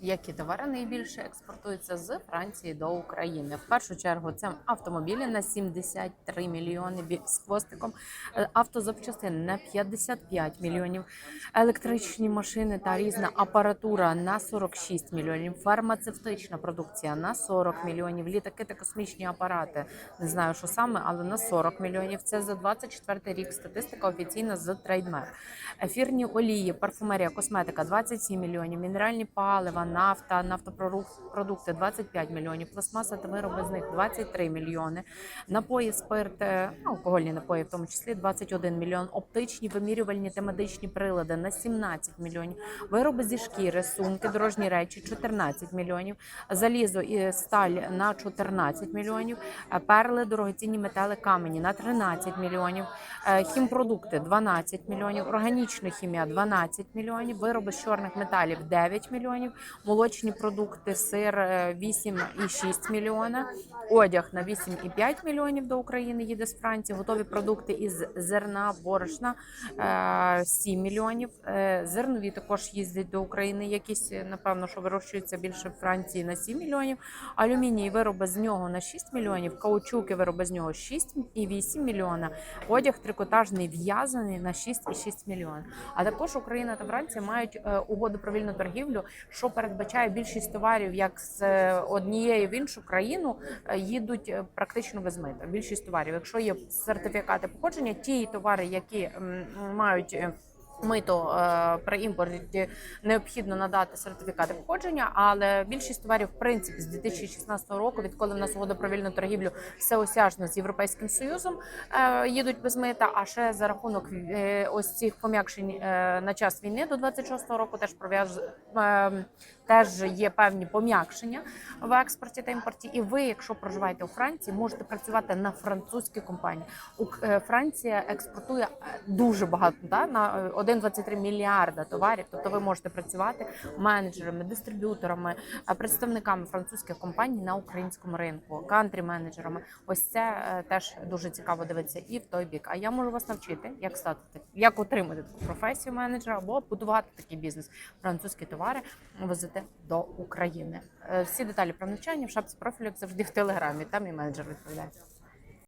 Які товари найбільше експортуються з Франції до України? В першу чергу це автомобілі на 73 мільйони з хвостиком, е, автозапчастини на 55 мільйонів, електричні машини та різна апаратура на 46 мільйонів, фармацевтична продукція на 40 мільйонів, літаки та космічні апарати. Не знаю, що саме, але на 40 мільйонів. Це за 24 рік. Статистика офіційна з трейдмер. Ефірні олії, парфумерія, косметика 27 мільйонів, мінеральні палива, нафта, нафтопродукти 25 мільйонів, пластмаса та вироби з них 23 мільйони, напої, спирт, е, ну, алкогольні напої, в тому числі 21 мільйон, оптичні вимірювальні та медичні прилади на 17 мільйонів, вироби зі шкіри, сумки, дорожні речі 14 мільйонів, залізо і сталь на 14 мільйонів, е, перли, дорогоцінні метали, камені на 13 мільйонів, е, хімпродукти 12 мільйонів, органічна хімія 12 мільйонів, вироби з чорних металів 9 мільйонів, молочні продукти, сир е, 8,6 мільйона, одяг на 8,5 мільйонів до України їде з Франції, готові продукти із зерна, борошна е, 7 мільйонів. Е, Зернові також їздять до України. Якісь е, напевно, що вирощуються більше в Франції на 7 мільйонів. Алюміній вироби з нього на 6 мільйонів, каучуки вироби з нього 6,8 мільйона. Одяг трикотажний в'язаний на 6,6 мільйона. А також Україна та Франція мають е, угоду про вільну торгівлю, що передбачає більшість товарів як з е, однієї в іншу країну е, їдуть е, практично без мита. Більшість товарів, якщо є сертифікати походження, ті товари, які мають. Мито е, при імпорті необхідно надати сертифікати походження, але більшість товарів, в принципі, з 2016 року, відколи в нас угода про вільну торгівлю всеосяжно з європейським союзом е, їдуть без мита. А ще за рахунок е, ось цих пом'якшень на час війни до 26-го року теж пров'яз теж є певні пом'якшення в експорті та імпорті. І ви, якщо проживаєте у Франції, можете працювати на французькій компанії. Франція експортує дуже багато да, на 1,23 мільярда товарів. Тобто ви можете працювати менеджерами, дистриб'юторами, е, представниками французьких компаній на українському ринку, кантрі-менеджерами. Ось це е, теж дуже цікаво дивитися і в той бік. А я можу вас навчити, як стати як отримати таку професію менеджера або будувати такий бізнес. Французькі товари возити до України. Е, Всі деталі про навчання в шапці профілю завжди в телеграмі. Там і менеджер відповідає.